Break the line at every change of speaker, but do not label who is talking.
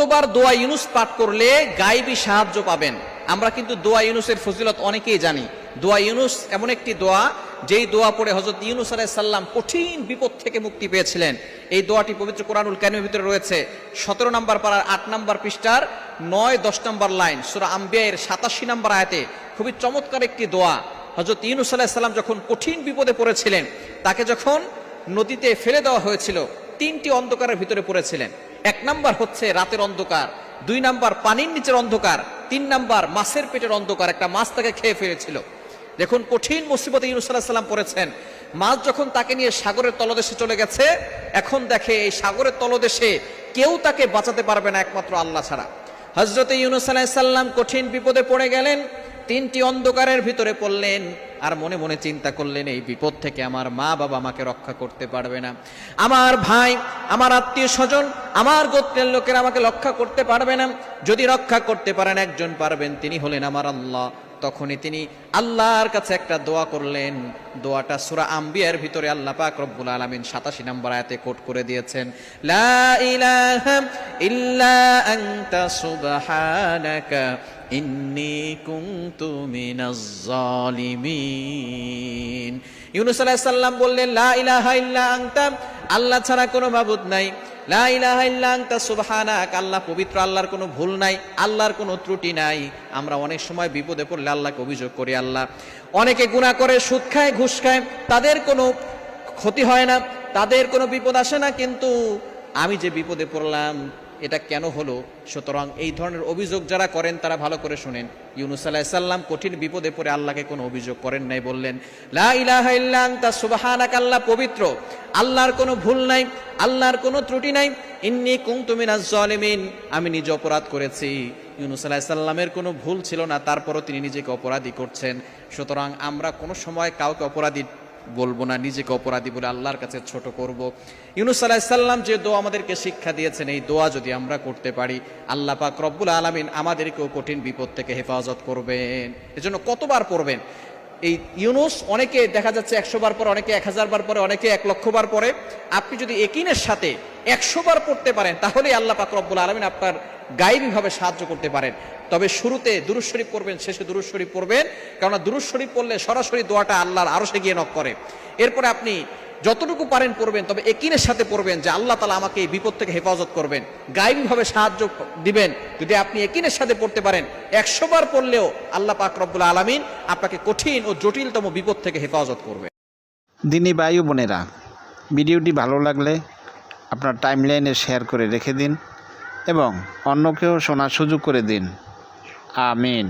কতবার দোয়া ইউনুস পাঠ করলে গাইবি সাহায্য পাবেন? আমরা কিন্তু দোয়া ইউনুসের ফজিলত অনেকেই জানি। দোয়া ইউনুস এমন একটি দোয়া, যেই দোয়া পড়ে হজরত ইউনুস আলাইহিস সাল্লাম কঠিন বিপদ থেকে মুক্তি পেয়েছিলেন। এই দোয়াটি পবিত্র কোরআনুল কারিমের ভিতরে রয়েছে। সতেরো নম্বর পাড়ার আট নম্বর পৃষ্ঠার নয়, দশ নম্বর লাইন, সুরা আম্বিয়ায়ের সাতাশি নম্বর আয়াতে খুবই চমৎকার একটি দোয়া। হজরত ইউনুস সাল্লাম যখন কঠিন বিপদে পড়েছিলেন, তাকে যখন নদীতে ফেলে দেওয়া হয়েছিল, তিনটি অন্ধকারের ভিতরে পড়েছিলেন। এক নাম্বার হচ্ছে রাতের অন্ধকার, দুই নাম্বার পানির নিচের অন্ধকার, তিন নাম্বার মাছের পেটের অন্ধকার, একটা মাছ তাকে খেয়ে ফেলেছিল। দেখুন, কঠিন মুসিবতে ইউনুস পড়েছেন, মাছ যখন তাকে নিয়ে সাগরের তলদেশে চলে গেছে, এখন দেখে এই সাগরের তলদেশে কেউ তাকে বাঁচাতে পারবে না একমাত্র আল্লাহ ছাড়া। হজরত ইউনুস আলাইহিস সাল্লাম কঠিন বিপদে পড়ে গেলেন, তিনটি অন্ধকারের ভিতরে পড়লেন আর মনে মনে চিন্তা করলেন, এই বিপদ থেকে আমার মা বাবা আমাকে রক্ষা করতে পারবে না। আমার ভাই, আমার আত্মীয় স্বজন, আমার গোত্রের লোকেরা আমাকে রক্ষা করতে পারবে না। যদি রক্ষা করতে পারেন, একজন পারবেন, তিনি হলেন আমার আল্লাহ। তখনই তিনি আল্লাহর কাছে একটা দোয়া করলেন। দোয়াটা সুরা আম্বিয়ার ভিতরে আল্লাহ পাক রব্বুল আলামিন 87 নম্বর আয়াতে কোট করে দিয়েছেন। লা ইলাহা ইল্লা আনতা সুবহানাকা। ইন্নি কুনতু মিনাজ জালিমিন। ইউনুস আলাইহিস সালাম বললেন, লা ইলাহা ইল্লা আনতা, আল্লাহ ছাড়া কোনো মাবুদ নাই। লা ইলাহা ইল্লা আনতা, সুবহানাক, আল্লাহ পবিত্র, আল্লাহর কোনো ভুল নাই, আল্লাহর কোনো ত্রুটি নাই। আমরা অনেক সময় বিপদে পড়লে আল্লাহকে অভিযোগ করি, আল্লাহ। অনেকে গুনাহ করে, সুদ খায়, ঘুষ খায়, তাদের কোনো ক্ষতি হয় না, তাদের কোনো বিপদ আসে না, কিন্তু আমি যে বিপদে পড়লাম এটা কেন হলো? সুতরাং এই ধরনের অভিযোগ যারা করেন, তারা ভালো করে শুনেন। ইউনুস আলাইসাল্লাম কঠিন বিপদে পড়ে আল্লাহকে কোনো অভিযোগ করেন নাই, বললেন, লা ইলাহা সুবহানাক, আল্লাহ পবিত্র। আল্লাহর কোনো ভুল নাই, আল্লাহর কোনো ত্রুটি নাই। ইন্নি কুনতু মিনাজ জালিমিন, আমি নিজে অপরাধ করেছি। ইউনুস আলাইসাল্লামের কোনো ভুল ছিল না, তারপরও তিনি নিজেকে অপরাধী করছেন। সুতরাং আমরা কোনো সময় কাউকে অপরাধী বলব না, নিজেকে অপরাধী বলে আল্লাহর কাছে ছোট করব। ইউনুস আলাহিসাল্লাম যে দোয়া আমাদেরকে শিক্ষা দিয়েছেন, এই দোয়া যদি আমরা করতে পারি, আল্লাহ পাক রব্বুল আলমিন আমাদেরকেও কঠিন বিপদ থেকে হেফাজত করবেন। এজন্য কতবার পড়বেন? এই ইউনুস অনেকে দেখা যাচ্ছে একশো বার পরে, অনেকে এক হাজার বার পরে, অনেকে এক লক্ষ বার পরে। আপনি যদি একিনের সাথে একশো বার পড়তে পারেন, তাহলে আল্লাহ পাক রব্বুল আলমিন আপনার গাইবীভাবে সাহায্য করতে পারেন। তবে শুরুতে দুরুজ শরীফ পড়বেন, শেষে দুরুজ শরীফ পড়বেন। কেননা দুরুজ শরীফ পড়লে সরাসরি দোয়াটা আল্লাহর আরও সে গিয়ে নক করে। এরপরে আপনি যতটুকু পারেন পড়বেন তবে একিনের সাথে পড়বেন যে আল্লাহ তালা আমাকে এই বিপদ থেকে হেফাজত করবেন। গাইবীভাবে সাহায্য দিবেন, যদি আপনি একিনের সাথে পড়তে পারেন। একশো বার পড়লেও আল্লাহ পাক রব্বুল আলমিন আপনাকে কঠিন ও জটিলতম বিপদ থেকে হেফাজত করবে।
দিনী বায়ু বোনেরা, ভিডিওটি ভালো লাগলে আপনার টাইমলাইনে শেয়ার করে রেখে দিন এবং অন্যকেও শোনার সুযোগ করে দিন। আমিন।